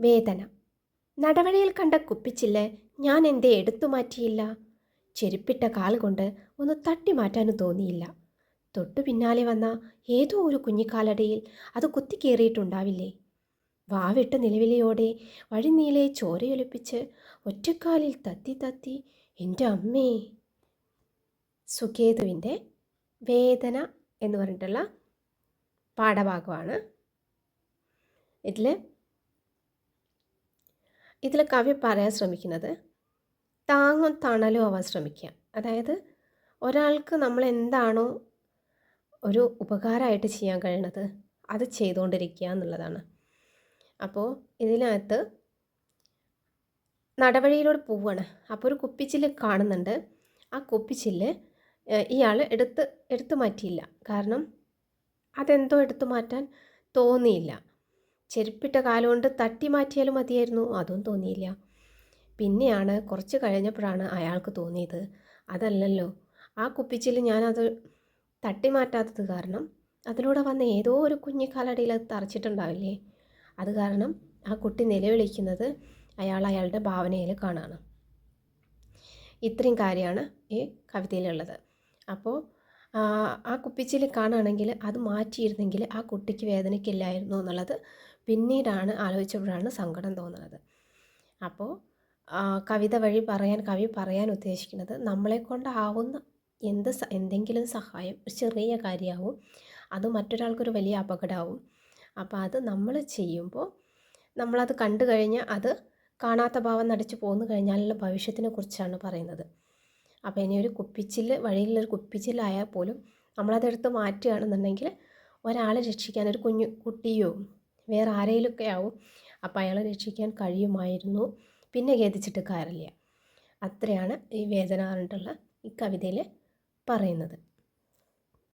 വേദന. നടവഴിയിൽ കണ്ട കുപ്പിച്ചില്ല് ഞാൻ എന്തേ എടുത്തു മാറ്റിയില്ല. ചെരുപ്പിട്ട കാൽ കൊണ്ട് ഒന്ന് തട്ടി മാറ്റാനും തോന്നിയില്ല. തൊട്ടു പിന്നാലെ വന്ന ഏതോ ഒരു കുഞ്ഞിക്കാലടിയിൽ അത് കുത്തിക്കേറിയിട്ടുണ്ടാവില്ലേ? വാവിട്ട നിലവിളിയോടെ വഴിനീളെ ചോരയൊലിപ്പിച്ച് ഒറ്റക്കാലിൽ തത്തി തത്തി എന്റെ അമ്മേ! സുഖേതുവിന്റെ വേദന എന്ന് പറഞ്ഞിട്ടുള്ള പാഠഭാഗമാണ്. ഇതിൽ ഇതിൽ കവി പറയാൻ ശ്രമിക്കുന്നത് താങ്ങും തണലും ആവാൻ ശ്രമിക്കുക. അതായത് ഒരാൾക്ക് നമ്മൾ എന്താണോ ഒരു ഉപകാരമായിട്ട് ചെയ്യാൻ കഴിയണത് അത് ചെയ്തുകൊണ്ടിരിക്കുക എന്നുള്ളതാണ്. അപ്പോൾ ഇതിനകത്ത് നടവഴിയിലൂടെ പോവുകയാണ് അപ്പോൾ ഒരു കുപ്പിച്ചില്ല് കാണുന്നുണ്ട്. ആ കുപ്പിച്ചില്ല് ഇയാൾ എടുത്ത് എടുത്തു മാറ്റിയില്ല. കാരണം അതെന്തോ എടുത്തു മാറ്റാൻ തോന്നിയില്ല. ചെരുപ്പിട്ട കാലുകൊണ്ട് തട്ടി മാറ്റിയാലും മതിയായിരുന്നു. അതും തോന്നിയില്ല. പിന്നെയാണ് കുറച്ച് കഴിഞ്ഞപ്പോഴാണ് അയാൾക്ക് തോന്നിയത്. അതല്ലല്ലോ ആ കുപ്പിച്ചിൽ ഞാനത് തട്ടി മാറ്റാത്തത് കാരണം അതിലൂടെ വന്ന ഏതോ ഒരു കുഞ്ഞു കാലടിയിൽ അത് തറച്ചിട്ടുണ്ടാവില്ലേ? അത് കാരണം ആ കുട്ടി നിലവിളിക്കുന്നത് അയാൾ അയാളുടെ ഭാവനയിൽ കാണാണ്. ഇത്രയും കാര്യമാണ് ഈ കവിതയിലുള്ളത്. അപ്പോൾ ആ കുപ്പിച്ചിൽ കാണുകയാണെങ്കിൽ അത് മാറ്റിയിരുന്നെങ്കിൽ ആ കുട്ടിക്ക് വേദനയ്ക്കില്ലായിരുന്നു എന്നുള്ളത് പിന്നീടാണ് ആലോചിച്ചപ്പോഴാണ് സങ്കടം തോന്നുന്നത്. അപ്പോൾ കവിത വഴി പറയാൻ കവി പറയാൻ ഉദ്ദേശിക്കുന്നത് നമ്മളെ കൊണ്ടാവുന്ന എന്ത് എന്തെങ്കിലും സഹായം ഒരു ചെറിയ കാര്യമാവും അത് മറ്റൊരാൾക്കൊരു വലിയ അപകടമാവും. അപ്പോൾ അത് നമ്മൾ ചെയ്യുമ്പോൾ നമ്മളത് കണ്ടു കഴിഞ്ഞാൽ അത് കാണാത്ത ഭാവം നടിച്ചു പോന്നു കഴിഞ്ഞാലുള്ള ഭവിഷ്യത്തിനെ കുറിച്ചാണ് പറയുന്നത്. അപ്പോൾ ഇനി ഒരു കുപ്പിച്ചിൽ വഴിയിലൊരു കുപ്പിച്ചിലായാൽ പോലും നമ്മളതെടുത്ത് മാറ്റുകയാണെന്നുണ്ടെങ്കിൽ ഒരാളെ രക്ഷിക്കാൻ ഒരു കുഞ്ഞു കുട്ടിയോ വേറെ ആരെയിലൊക്കെ ആവും അപ്പോൾ അയാളെ രക്ഷിക്കാൻ കഴിയുമായിരുന്നു. പിന്നെ ഖേദിച്ചിട്ട് കാര്യമില്ല. അത്രയാണ് ഈ വേദന പറഞ്ഞിട്ടുള്ള ഈ കവിതയിൽ പറയുന്നത്.